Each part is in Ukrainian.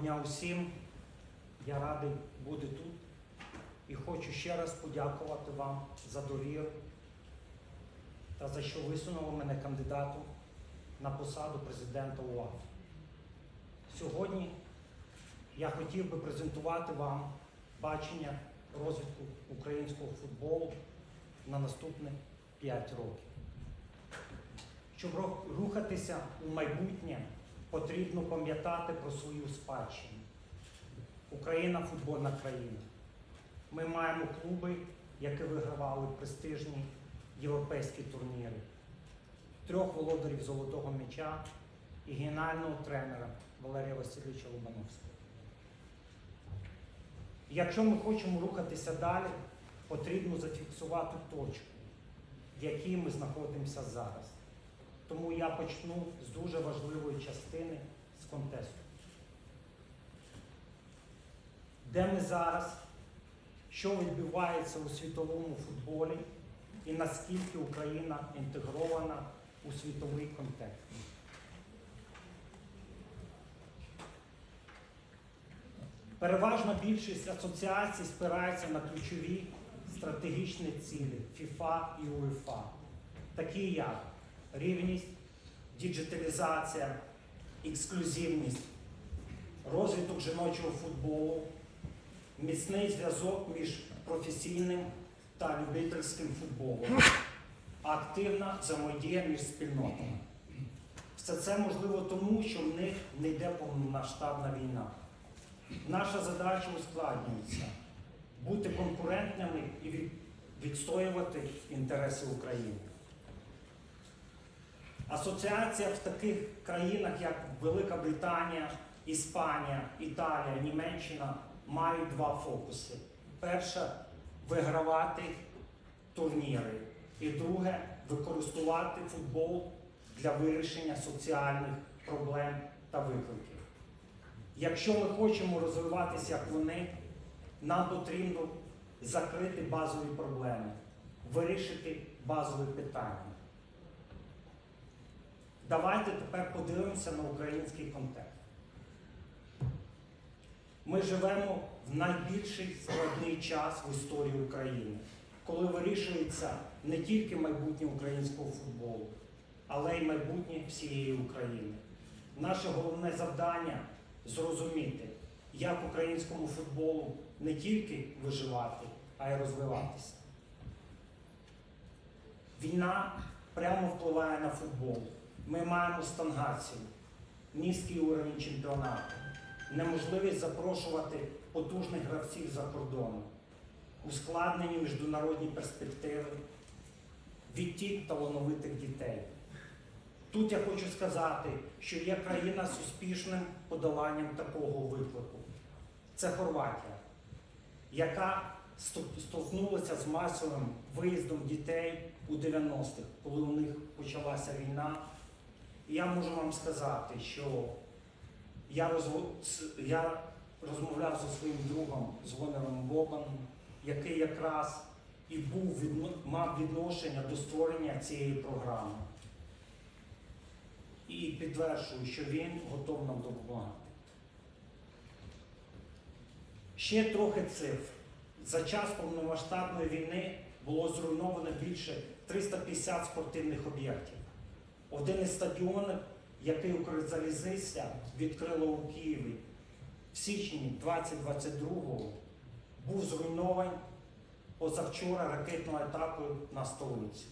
Дня усім. Я радий бути тут і хочу ще раз подякувати вам за довіру та за що висунули мене кандидатом на посаду президента УАФ. Сьогодні я хотів би презентувати вам бачення розвитку українського футболу на наступні 5 років. Щоб рухатися у майбутнє, потрібно пам'ятати про свою спадщину. Україна футбольна країна. Ми маємо клуби, які вигравали престижні європейські турніри, трьох володарів золотого м'яча і генерального тренера Валерія Васильовича Лобановського. Якщо ми хочемо рухатися далі, потрібно зафіксувати точку, в якій ми знаходимося зараз. Тому я почну з дуже важливої частини з контексту. Де ми зараз, що відбувається у світовому футболі і наскільки Україна інтегрована у світовий контекст. Переважна більшість асоціацій спирається на ключові стратегічні цілі ФІФА і УЄФА, такі як рівність, діджиталізація, ексклюзивність, розвиток жіночого футболу, міцний зв'язок між професійним та любительським футболом, активна взаємодія між спільнотами. Все це можливо тому, що в них не йде повномасштабна війна. Наша задача ускладнюється бути конкурентними і відстоювати інтереси України. Асоціація в таких країнах, як Велика Британія, Іспанія, Італія, Німеччина, мають два фокуси. Перше вигравати турніри. І друге використовувати футбол для вирішення соціальних проблем та викликів. Якщо ми хочемо розвиватися як вони, нам потрібно закрити базові проблеми, вирішити базові питання. Давайте тепер подивимося на український контекст. Ми живемо в найбільший складний час в історії України, коли вирішується не тільки майбутнє українського футболу, але й майбутнє всієї України. Наше головне завдання зрозуміти, як українському футболу не тільки виживати, а й розвиватися. Війна прямо впливає на футбол. Ми маємо стангацію, низький уровень чемпіонату, неможливість запрошувати потужних гравців за кордону, ускладнені міжнародні перспективи, відтік талановитих дітей. Тут я хочу сказати, що є країна з успішним подоланням такого виклику. Це Хорватія, яка столкнулася з масовим виїздом дітей у 90-х, коли у них почалася війна. Я можу вам сказати, що я, с- я розмовляв зі своїм другом Звонером Бобаном, який якраз і був відно- мав відношення до створення цієї програми. І підтверджую, що він готов нам допомагати. Ще трохи цифр. За час повномасштабної війни було зруйновано більше 350 спортивних об'єктів. Один із стадіонів, який Укрзалізниця відкрила у Києві в січні 2022-го, був зруйнований позавчора ракетною атакою на столицю.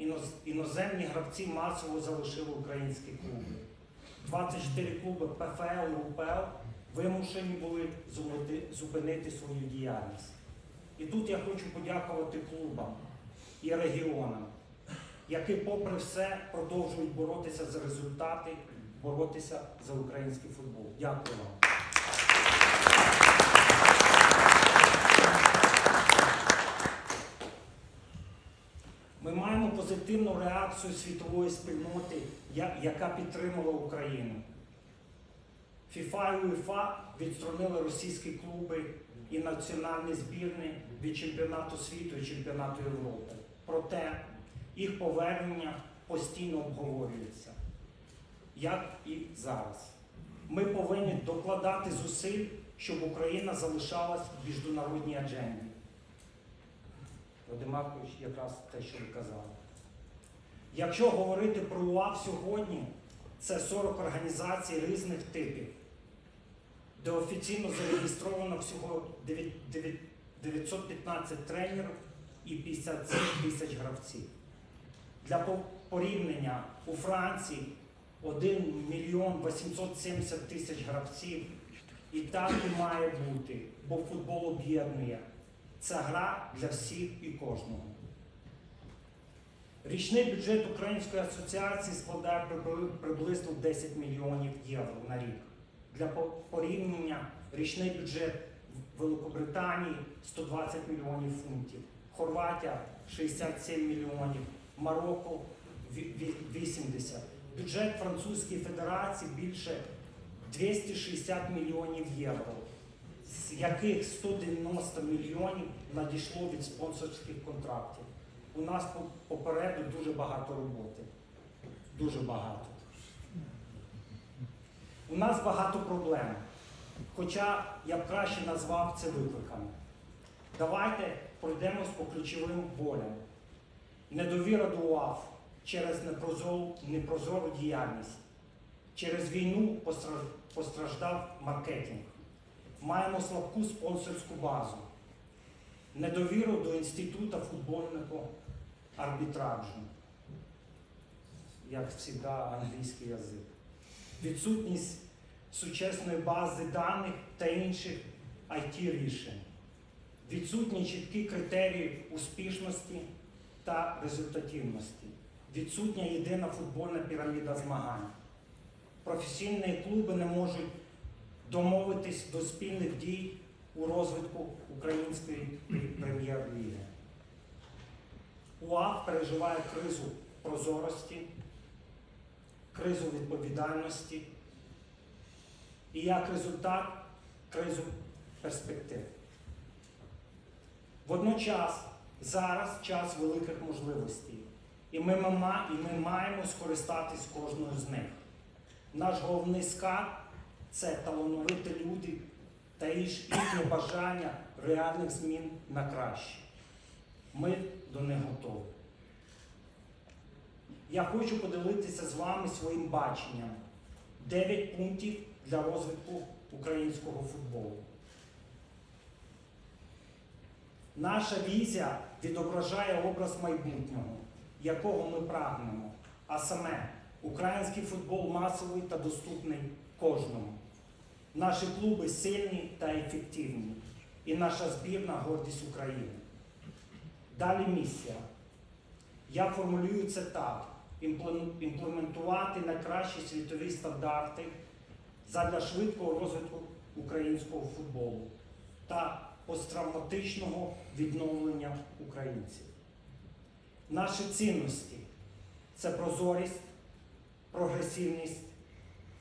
Іноз- Іноземні гравці масово залишили українські клуби. 24 клуби ПФЛ і УПЛ вимушені були зупинити свою діяльність. І тут я хочу подякувати клубам і регіонам, які, попри все, продовжують боротися за результати, боротися за український футбол. Дякую вам. Ми маємо позитивну реакцію світової спільноти, яка підтримала Україну. ФІФА і УЄФА відсторонили російські клуби і національні збірні від чемпіонату світу і чемпіонату Європи. Проте їх повернення постійно обговорюється, як і зараз. Ми повинні докладати зусиль, щоб Україна залишалась в міжнародній адженді. Вадим Маркович, якраз те, що ви казали. Якщо говорити про УАВ сьогодні, це 40 організацій різних типів, де офіційно зареєстровано всього 9 9 915 тренерів і 57 тисяч гравців. Для по- порівняння у Франції 1 мільйон 870 тисяч гравців. І так і має бути, бо футбол об'єднує. Це гра для всіх і кожного. Річний бюджет Української асоціації складає приблизно 10 мільйонів євро на рік. Для порівняння річний бюджет Великобританії 120 мільйонів фунтів, Хорватія 67 мільйонів, Марокко ві- ві- 80. Бюджет Французької Федерації більше 260 мільйонів євро, з яких 190 мільйонів надійшло від спонсорських контрактів. У нас попереду дуже багато роботи. Дуже багато. У нас багато проблем. Хоча я б краще назвав це викликами. Давайте пройдемось по ключовим болям. Недовіра до УАФ через непрозору, діяльність. Через війну постраждав маркетинг. Маємо слабку спонсорську базу. Недовіру до інституту футбольного арбітраджу. Як завжди, англійський язик. Відсутність сучасної бази даних та інших it рішень. Відсутні чіткі критерії успішності та результативності. Відсутня єдина футбольна піраміда змагань. Професійні клуби не можуть домовитись до спільних дій у розвитку української прем'єр-ліги. УАФ переживає кризу прозорості, кризу відповідальності і як результат кризу перспектив. Водночас зараз час великих можливостей, і ми, і ми маємо скористатись кожною з них. Наш головний скарб це талановиті люди та їх- їхнє бажання реальних змін на краще. Ми до них готові. Я хочу поділитися з вами своїм баченням. 9 пунктів для розвитку українського футболу. Наша візія відображає образ майбутнього, якого ми прагнемо, а саме український футбол масовий та доступний кожному. Наші клуби сильні та ефективні, і наша збірна гордість України. Далі місія. Я формулюю це так: імплементувати найкращі світові стандарти задля швидкого розвитку українського футболу та посттравматичного відновлення українців. Наші цінності це прозорість, прогресивність,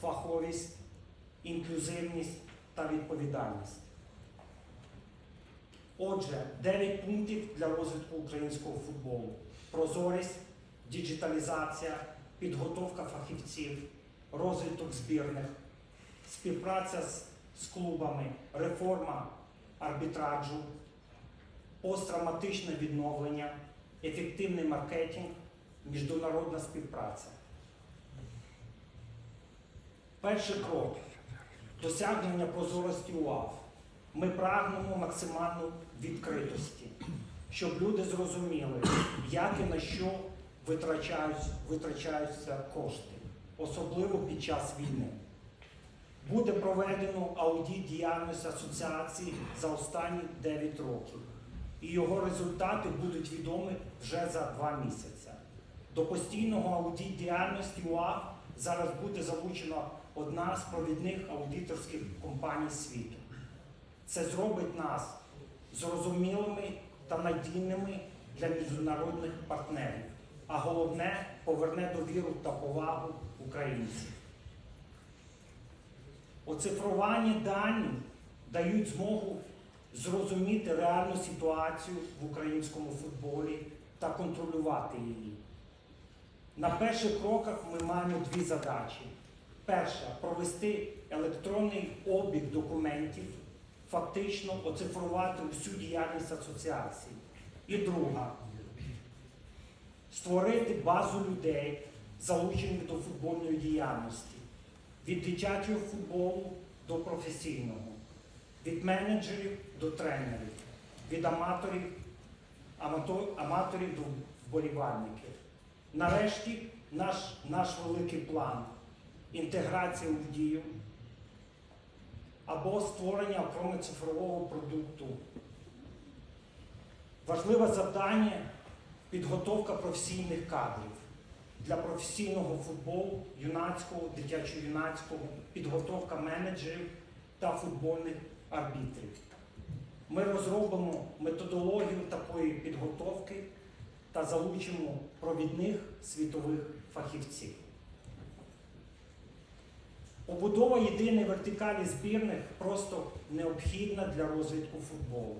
фаховість, інклюзивність та відповідальність. Отже, 9 пунктів для розвитку українського футболу: прозорість, діджиталізація, підготовка фахівців, розвиток збірних, співпраця з, клубами, реформа арбітраджу, посттравматичне відновлення, ефективний маркетинг, міжнародна співпраця. Перший крок досягнення прозорості УАВ. Ми прагнемо максимальну відкритості, щоб люди зрозуміли, як і на що витрачаються кошти, особливо під час війни. Буде проведено аудит діяльності асоціації за останні 9 років, і його результати будуть відомі вже за 2 місяці. До постійного аудит діяльності УАВ зараз буде залучена одна з провідних аудиторських компаній світу. Це зробить нас зрозумілими та надійними для міжнародних партнерів, а головне поверне довіру та повагу українців. Оцифровані дані дають змогу зрозуміти реальну ситуацію в українському футболі та контролювати її. На перших кроках ми маємо дві задачі: перше, провести електронний обіг документів, фактично оцифрувати всю діяльність асоціації. І друга створити базу людей, залучених до футбольної діяльності, від дитячого футболу до професійного, від менеджерів до тренерів, від аматорів, амато- аматорів до вболівальників. Нарешті наш, наш великий план інтеграція в дію або створення окремо цифрового продукту. Важливе завдання підготовка професійних кадрів для професійного футболу, юнацького, дитячо-юнацького, підготовка менеджерів та футбольних арбітрів. Ми розробимо методологію такої підготовки та залучимо провідних світових фахівців. Побудова єдиної вертикалі збірних просто необхідна для розвитку футболу.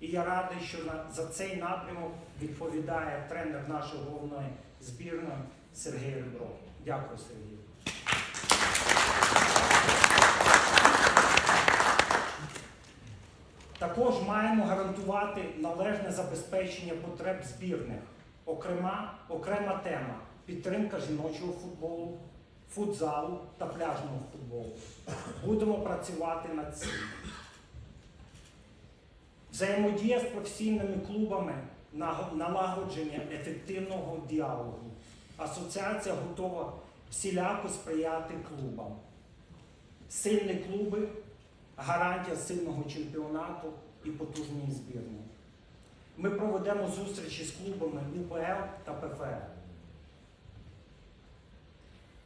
І я радий, що за цей напрямок відповідає тренер нашої головної збірної Сергій Ребров. Дякую, Сергій. Також маємо гарантувати належне забезпечення потреб збірних. Окрема, окрема тема підтримка жіночого футболу, футзалу та пляжного футболу. Будемо працювати над цим. Взаємодія з професійними клубами на- налагодження ефективного діалогу. Асоціація готова всіляко сприяти клубам. Сильні клуби гарантія сильного чемпіонату і потужної збірної. Ми проведемо зустрічі з клубами УПЛ та ПФЛ.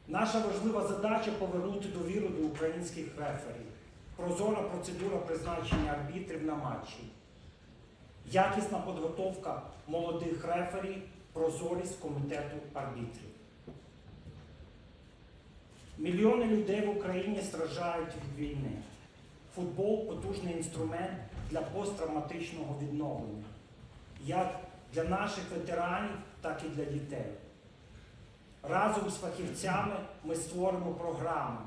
Наша важлива задача повернути довіру до українських реферів. Прозора процедура призначення арбітрів на матчі. Якісна підготовка молодих реферів, прозорість комітету арбітрів. Мільйони людей в Україні страждають від війни. Футбол потужний інструмент для посттравматичного відновлення, як для наших ветеранів, так і для дітей. Разом з фахівцями ми створимо програми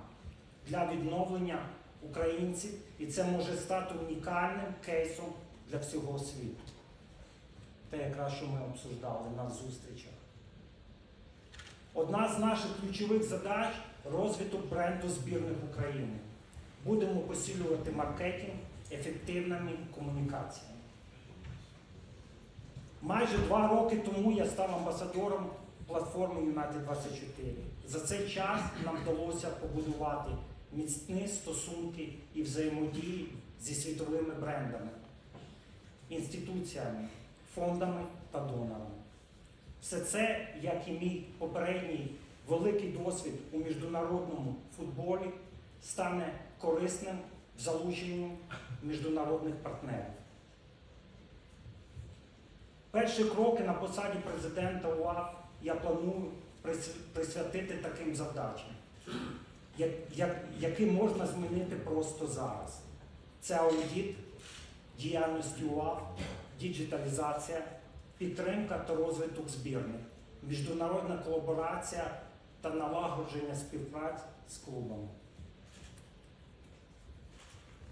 для відновлення українців, і це може стати унікальним кейсом для всього світу. Те, якраз що ми обсуждали на зустрічах. Одна з наших ключових задач розвиток бренду збірних України. Будемо посилювати маркетинг ефективними комунікаціями. Майже два роки тому я став амбасадором платформи United 24. За цей час нам вдалося побудувати міцні стосунки і взаємодії зі світовими брендами, інституціями, фондами та донорами. Все це, як і мій попередній великий досвід у міжнародному футболі, стане корисним в залученні міжнародних партнерів. Перші кроки на посаді президента УАФ я планую присвятити таким завдачам, як, як, які можна змінити просто зараз. Це аудит діяльності УАФ, діджиталізація, підтримка та розвиток збірних, міжнародна колаборація та налагодження співпраць з клубами.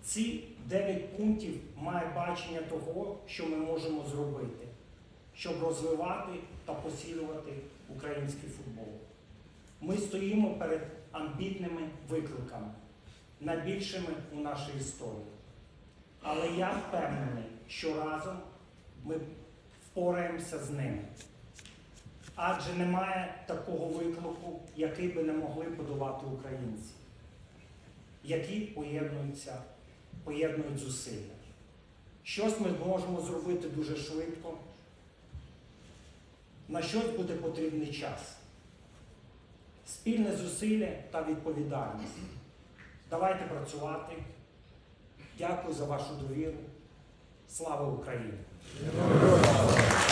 Ці 9 пунктів мають бачення того, що ми можемо зробити, щоб розвивати та посилювати український футбол. Ми стоїмо перед амбітними викликами, найбільшими у нашій історії. Але я впевнений, що разом ми впораємося з ними. Адже немає такого виклику, який би не могли подолати українці, які поєднуються, поєднують зусилля. Щось ми можемо зробити дуже швидко, на щось буде потрібний час. Спільне зусилля та відповідальність. Давайте працювати. Дякую за вашу довіру. Слава Україні! Obrigado.